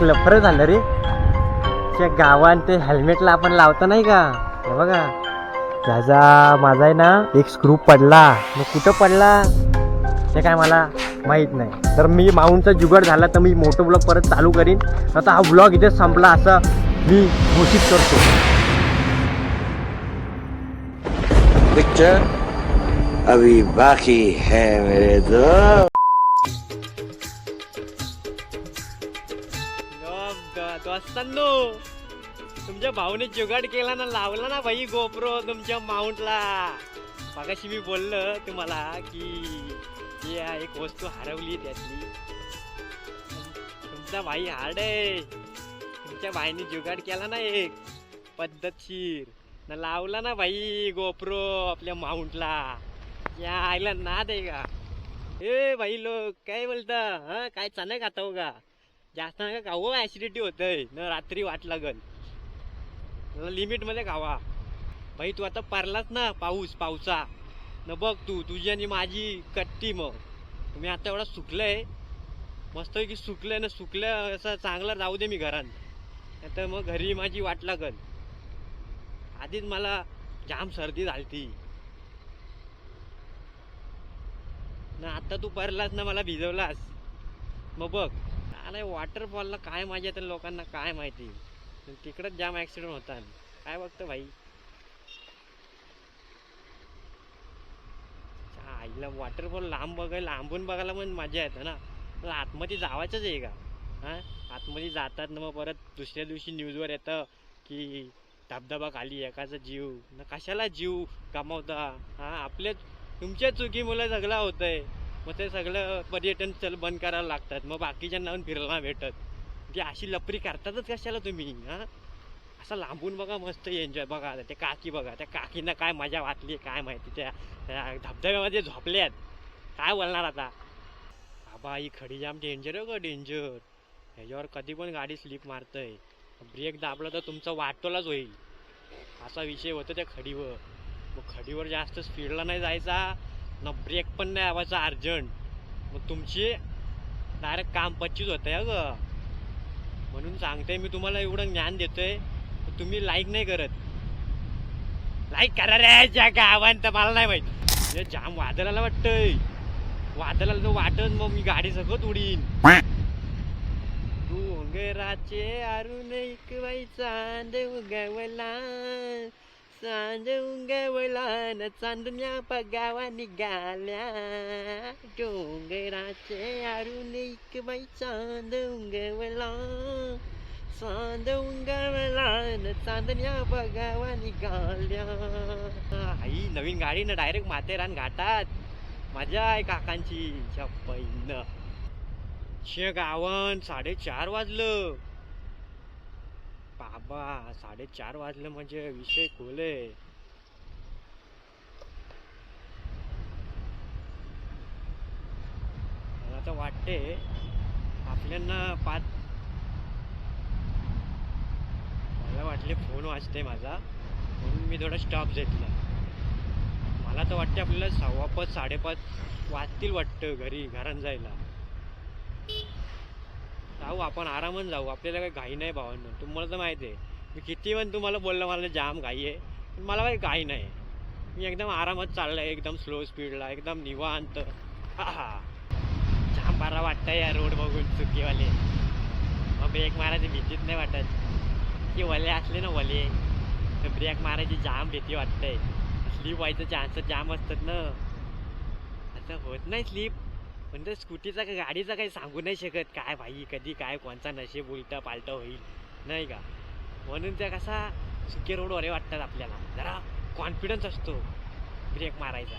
एक लफर झालं रे. त्या गावात ते हेल्मेटला आपण लावतो नाही का? हे बघा. त्याचा माझा आहे ना एक स्क्रू पडला. मग कुठं पडला? ते काय मला माहीत नाही. तर मी माऊंटचा जुगाड झाला तर मी मोठं ब्लॉग परत चालू करीन. आता हा ब्लॉग इथे संपला असं मी घोषित करतो. पिक्चर अभी बाकी है मेरे दो दोस्तांनो तुमच्या भाऊने जुगाड केला ना लावला ना भाई गोप्रो तुमच्या माउंटला. मागाशी मी बोललो तुम्हाला की या एक वस्तू हरवली त्यातली. तुमचा भाई हार्ड आहे. तुमच्या भाईने जुगाड केला ना एक पद्धतशीर. ना लावला ना भाई गोप्रो आपल्या माउंटला. या आईला नाद आहे का? ए भाई लोक काय बोलता? हा काय चालय खाता हो का जास्त नका खाऊ हो, ऍसिडिटी होतंय. न रात्री वाट लागल. लिमिटमध्ये खावा. भाई तू आता पारलाच ना पाऊस पावसा? न बघ तू तुझी आणि माझी कट्टी मग. तुम्ही आता एवढा सुकलंय. मस्त की सुकलंय ना सुकलं असं चांगलं राहू दे मी घरात. नाहीतर मग घरी माझी वाट लागल. आधीच मला जाम सर्दी झालती. ना आता तू परलास ना मला भिजवलास. मग बघ. अरे वॉटरफॉलला काय मजा तर लोकांना काय माहिती? तिकडंच जाम ऍक्सिडेंट होतात काय बघतो भाई? आईला वॉटरफॉल लांब बघायला लांबून बघायला पण मजा येतं ना. मला आतमध्ये जावायचंच आहे का? हा? आतमध्ये जातात ना मग परत दुसऱ्या दिवशी न्यूजवर येतं की धबधबा खाली एकाचा जीव. ना कशाला जीव कमावता हा आपल्या तुमच्या चुकीमुळे सगळं होतंय. मग ते सगळं पर्यटन स्थळ बंद करायला लागतात. मग बाकीच्यांना फिरायला भेटत. ती अशी लपरी करतातच कशाला तुम्ही हां? असं लांबून बघा मस्त एन्जॉय बघा. ते काकी बघा त्या काकींना काय मजा वाटली काय माहिती त्या त्या धबधब्यामध्ये झोपल्यात. काय बोलणार आता? बाबा ही खडी जाम डेंजर आहे ग डेंजर ह्याच्यावर कधी पण गाडी स्लिप मारतंय. ब्रेक दाबला तर तुमचा वाटतोलाच होईल. असा विषय होतो त्या खडीवर. मग खडीवर जास्त स्पीडला नाही जायचा. ना ब्रेक पण नाही आवायचा अर्जंट. मग तुमची डायरेक्ट काम पच्चीस होतंय आहे ग. म्हणून सांगते मी तुम्हाला एवढं ज्ञान देतोय. तुम्ही लाईक नाही करत. लाईक करा रे ज्या गावान तर मला नाही माहीत. हे जाम वादळाला वाटतंय. वादळाला तर वाटत मग मी गाडी सगळं उडीन डोंगराचे अरुण एक बाई चांद उगवला चांद उगवला न चांदण्या पगावा निघाल्या डोंगराचे अरुण एक बाई चांद उगवला चांद उगवला न चांदण्या बघावा निघाल्या आई नवीन गाडी ना डायरेक्ट माथेरान घाटात मजा आहे काकांची चप्पईन शे गावन साडेचार वाजलं बाबा साडेचार वाजलं म्हणजे विषय खोले. मला तर वाटते आपल्यांना पाच मला वाटले फोन वाजते माझा म्हणून मी थोडा स्टॉप घेतला. मला तर वाटते आपल्याला सव्वा पाच साडेपाच वाजतील वाटतं घरी घरात जायला. जाऊ आपण आरामात जाऊ. आपल्याला काही घाई नाही भावांना. तुम्हाला तर माहिती आहे. मी किती पण तुम्हाला बोललं मला जाम घाई आहे. पण मला काही घाई नाही. मी एकदम आरामात चाललंय एकदम स्लो स्पीडला एकदम निवांत. हा जाम बरा वाटतं या रोड बघून चुकीवाले. मग ब्रेक मारायची भीतीच नाही वाटत. की वले असले ना वले. तर ब्रेक मारायची जाम भीती वाटते स्लीप व्हायचं चान्सेस जाम असतात ना. असं होत नाही स्लीप पण तर स्कूटीचा का गाडीचा काही सांगू नाही शकत. काय भाई कधी काय कोणचा नशेब उलटा पालटा होईल नाही का? म्हणून त्या कसा सुके रोडवर वाटतात आपल्याला. जरा कॉन्फिडन्स असतो ब्रेक मारायचा.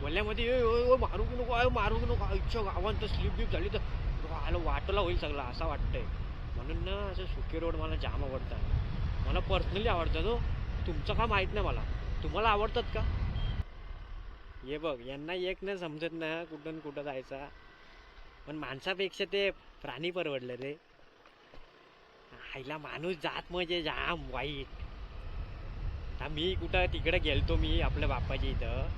बोलण्यामध्ये "ए, मारू नको आहे मारू नको इच्छा गावात तर स्लिप बिप झाली तर आलं वाटोला होईल सगळं असं वाटतंय. म्हणून ना असं सुके रोड मला जाम आवडतात. मला पर्सनली आवडतात हो. तुमचं का माहीत नाही मला? तुम्हाला आवडतात का? हे बघ यांना एक नाही समजत ना कुठं कुठं जायचा. पण माणसापेक्षा ते प्राणी परवडले रे. आईला माणूस जात म्हणजे जाम वाईट. आता मी कुठं तिकडे गेलतो मी आपल्या बापाच्या इथं.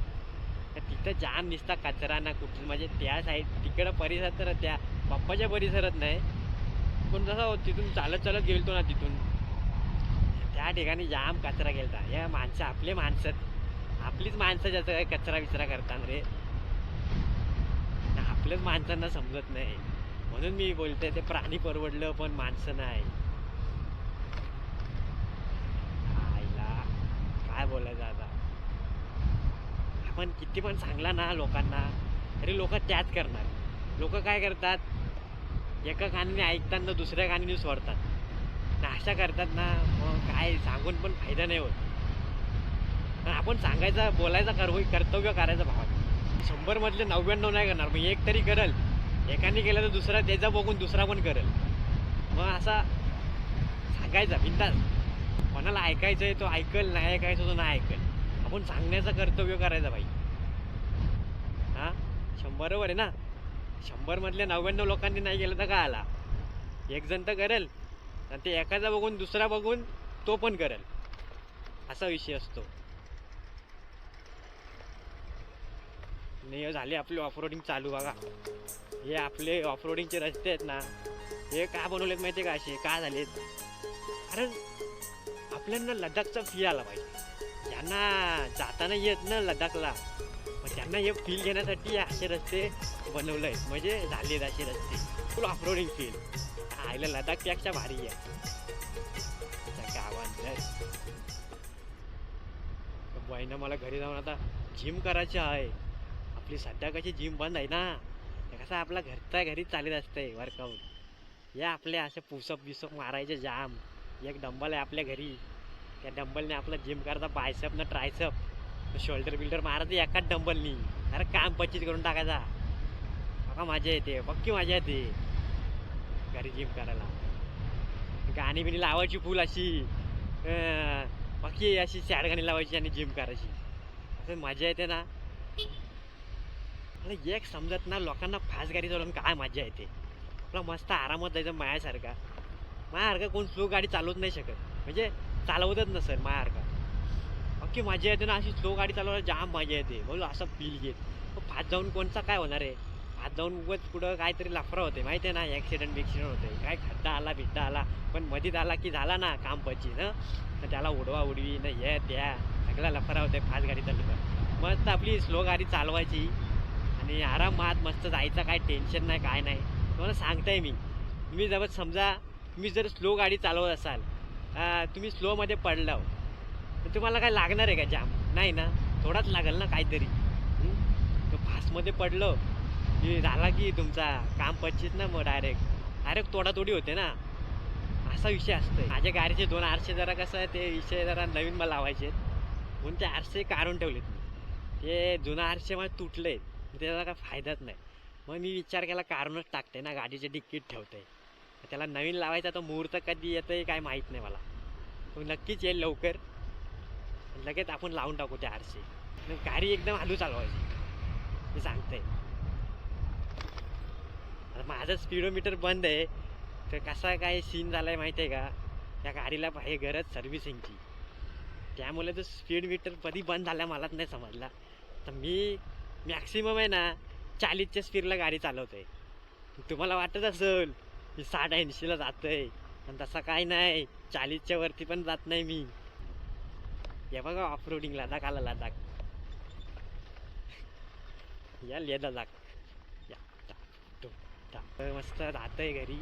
तर तिथं जाम दिसता कचरा ना कुठं. म्हणजे त्या साईड तिकडं परिसरात तर त्या बाप्पाच्या परिसरात नाही. पण जसं तिथून चालत चालत गेलतो ना तिथून. त्या ठिकाणी जाम कचरा गेलता. या माणसं आपले माणसं. आपलीच माणसं जास्त काय कचरा विचरा करतात रे. आपल्याच माणसांना समजत नाही. म्हणून मी बोलते ते प्राणी परवडलं पण माणसं नाही. आईला काय बोलायचं आता? आपण किती पण सांगला ना लोकांना तरी लोक त्याच करणार. लोक काय करतात? एका कानाने ऐकताना दुसऱ्या कानाने सोडतात. ना अशा करतात ना मग काय सांगून पण फायदा नाही होत. आपण सांगायचा बोलायचा कर कर्तव्य करायचं भावात शंभर मधले नव्याण्णव नाही करणार. मग एक तरी करल. एकाने केलं तर दुसरा त्याचा बघून दुसरा पण करेल. मग असा सांगायचा बिंदास. कोणाला ऐकायचं आहे तो ऐकल नाही ऐकायचं तो नाही ऐकल. आपण सांगण्याचं कर्तव्य करायचं भाई. हां? शंभरवर आहे ना? शंभरमधल्या नव्याण्णव लोकांनी नाही केलं तर काय आला? एक जण तर करेल. आणि ते एकाचा बघून दुसरा बघून तो पण करेल. असा विषय असतो. नाही झाले आपले ऑफ रोडिंग चालू बघा. हे आपले ऑफ रोडिंगचे रस्ते आहेत ना हे का बनवलेत माहिती का असे? का झालेत? कारण आपल्यांना लडाखचा फी आला पाहिजे. ज्यांना जाताना येत ना लडाखला मग त्यांना हे फील घेण्यासाठी असे रस्ते बनवले आहेत म्हणजे झालेत असे रस्ते. फुल ऑफरोडिंग फील आईला लडाखपेक्षा भारी आहे. त्या बाईनं मला घरी जाऊन आता जिम करायची आहे. आपली सध्या कशी जिम बंद आहे ना कसं आपला घरच्या घरी चालत असतंय वर्कआउट या आपल्या असे पुसअप बिसअप मारायचे जाम एक डंबल आहे आपल्या घरी. त्या डंबलने आपलं जिम करता बायसप ना ट्रायसप शोल्डर बिल्डर मारायचं एकाच डंबलनी अरे काम पच्चीस करून टाकायचा. बघा मजा येते पक्की मजा येते. घरी जिम करायला. गाणी बिणी लावायची फुल अशी. पक्की अशी सॅड गाणी लावायची आणि जिम करायची. असं मजा येते ना. अरे एक समजत ना लोकांना फास्ट गाडी चालवून काय मजा येते. आपला मस्त आरामात जायचं मायासारखा. मायासारखा कोण स्लो गाडी चालवत नाही शकत. म्हणजे चालवतच नसेल मायासारखा. बाकी मजा येते ना अशी स्लो गाडी चालवायला जाम मजा येते. बोलू असं फील घेत. मग फास्ट जाऊन कोणचा काय होणार आहे? हात जाऊन उगत कुठं काहीतरी लफरा होते माहिती आहे ना? ॲक्सिडेंट बिक्सिडेंट होते. काय खड्डा आला बिड्डा आला. पण मधीत आला की झाला ना काम पची ना त्याला उडवा उडवी न हे त्या. सगळा लफरा होते फास्ट गाडी चालवत मस्त आपली स्लो गाडी चालवायची. आणि आरामात मस्त जायचं काय टेन्शन नाही काय नाही. तुम्हाला सांगताय मी. तुम्ही जवळ समजा तुम्ही जर स्लो गाडी चालवत असाल तुम्ही स्लोमध्ये पडला हो, तर तुम्हाला काय लागणार आहे का जाम नाही ना? थोडाच लागेल ना काहीतरी. फास्टमध्ये पडलं की झाला की तुमचा काम पच्चीस ना मग डायरेक्ट डायरेक्ट तोडातोडी होते ना? असा विषय असतो माझ्या गाडीचे दोन आरसे जरा कसं आहे ते विषय जरा नवीन मला लावायचे आहेत. म्हणून ते आरसे काढून ठेवलेत ते जुना आरसे मला तुटले त्याचा काय फायदाच नाही. मग मी विचार केला काढूनच टाकते ना गाडीचे डिक्कीट ठेवते त्याला नवीन लावायचा तर मुहूर्त कधी येतंय काय माहीत नाही मला. तो नक्कीच येईल लवकर. लगेच आपण लावून टाकू त्या आरशी. गाडी एकदम हलू चालवायची. मी सांगते आता माझं स्पीडोमीटर बंद आहे. तर कसा काय सीन झाला आहे माहिती आहे का? त्या गाडीला पाहिजे गरज सर्व्हिसिंगची त्यामुळे तो स्पीड मीटर कधी बंद झाला मलाच नाही समजला. तर मी मॅक्सिमम आहे ना चाळीसच्या स्पीडला गाडी चालवतोय. तुम्हाला वाटत असेल मी साठ ऐंशीला जातो आहे पण तसं काय नाही. चाळीसच्या वरती पण जात नाही मी. हे बघा ऑफ रोडिंग लडाख आला लडाख. या ले लडाख. या टा, आहे मस्त राहतंय घरी.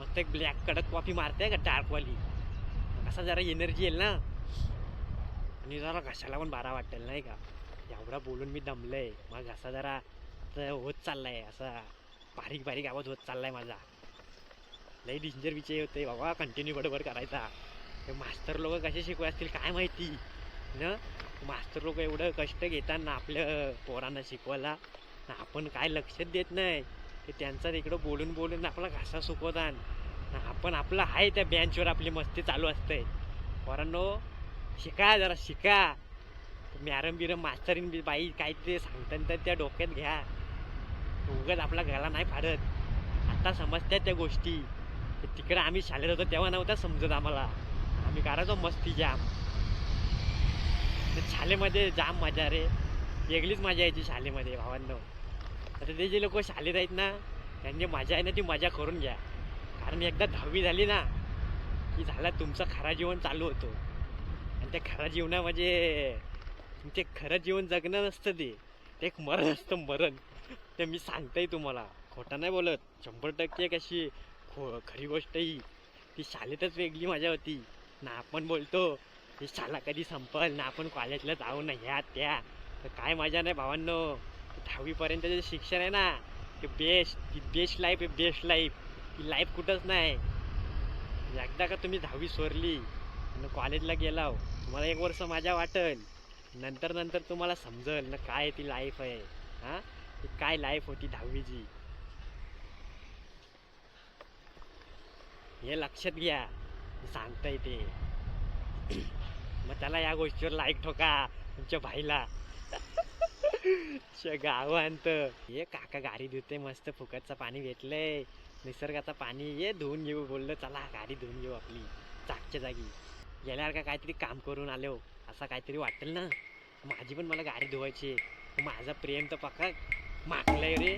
मस्त एक ब्लॅक कडक कॉफी मारते का डार्कवाली कसा जरा एनर्जी येईल ना? आणि जरा घशाला पण बारा वाटेल नाही का? एवढा बोलून मी दमलंय. मग असा जरा तर होत चाललाय. असा बारीक बारीक आवाज होत चाललाय माझा. लई डेंजर विषय होते बाबा. कंटिन्यू बरोबर करायचा. हे मास्तर लोक कसे शिकवत असतील काय माहिती? न? मास्तर लोक एवढं कष्ट घेतात ना आपल्या पोरांना शिकवायला ना आपण काय लक्षात देत नाही? ते त्यांचा तिकडं बोलून बोलून आपला घासा सुकवतात ना आपण आपलं आहे त्या बेंचवर आपली मस्ती चालू असते. पोरांनो शिका जरा शिका. मॅरम बिरम मास्तरीन बी बाई काहीतरी सांगतात तर त्या डोक्यात घ्या. उगाच आपला गळा नाही फाडत. आता समजतात त्या गोष्टी. तिकडं आम्ही शाळेत होतो तेव्हा नव्हता समजत आम्हाला. आम्ही करायचो मस्ती जाम. शाळेमध्ये जाम मजा रे. वेगळीच मजा यायची शाळेमध्ये भावांनो. आता ते जे लोक शाळेत आहेत ना त्यांची मजा आहे ना ती मजा करून घ्या. कारण एकदा दहावी झाली ना की झाला तुमचं खरा जीवन चालू होतो. आणि त्या खरा जीवनामध्ये तुमचे खरं जीवन जगणं नसतं ते. ते एक मरण असतं मरण. ते मी सांगताय तुम्हाला. खोटं नाही बोलत. शंभर टक्के कशी खो खरी गोष्ट ही. ती शाळेतच वेगळी मजा होती. ना आपण बोलतो ही शाळा कधी संपल? ना आपण कॉलेजला जाऊ ना ह्या त्या. तर काय मजा नाही भावांनो. दहावीपर्यंत जे शिक्षण आहे ना ते बेस्ट ती बेस्ट लाईफ आहे बेस्ट लाईफ ती लाईफ कुठंच नाही. एकदा का तुम्ही दहावी सोरली आणि कॉलेजला गेलाव तुम्हाला एक वर्ष मजा वाटेल. नंतर नंतर तुम्हाला समजल ना काय ती लाईफ आहे. हा? ती काय लाईफ होती दहावीची? हे लक्षात घ्या. सांगताय ते. मग त्याला या गोष्टीवर लाईक ठोका तुमच्या भाईला. गावांत. ये काका गाडी धुते मस्त फुकटचं पाणी भेटलंय. निसर्गाचं पाणी ये धुवून घेऊ बोललो चला गाडी धुवून घेऊ आपली. चाकच्या जागी. गेल्यावर का काहीतरी काम करून आलो. असं काहीतरी वाटेल ना? माझी पण मला गाडी धुवायची माझा प्रेम तर पक्का मागलाय रे.